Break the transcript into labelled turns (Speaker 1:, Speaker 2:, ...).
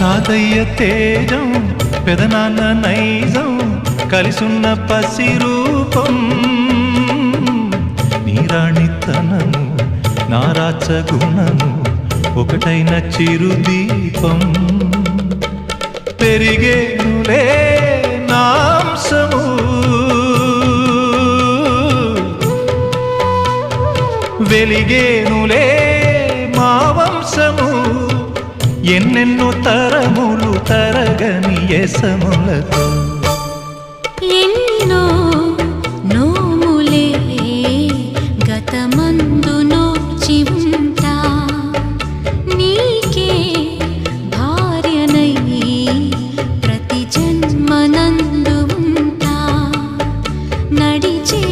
Speaker 1: తాతయ్య తేజం పెదనాన్న నైజం కలిసున్న పసి రూపం. నీరాణితనము నారాచ గుణము ఒకటైన చిరుదీపం. పెరిగేనులే నాంసము. వెలిగేనులే మా వంశము ఎన్నెన్నో తరములు తరగని యసములతో
Speaker 2: ఎన్నో నోములే గతమందు నోచి నీకే భార్యనయ్యి ప్రతి జన్మనందు నడిచే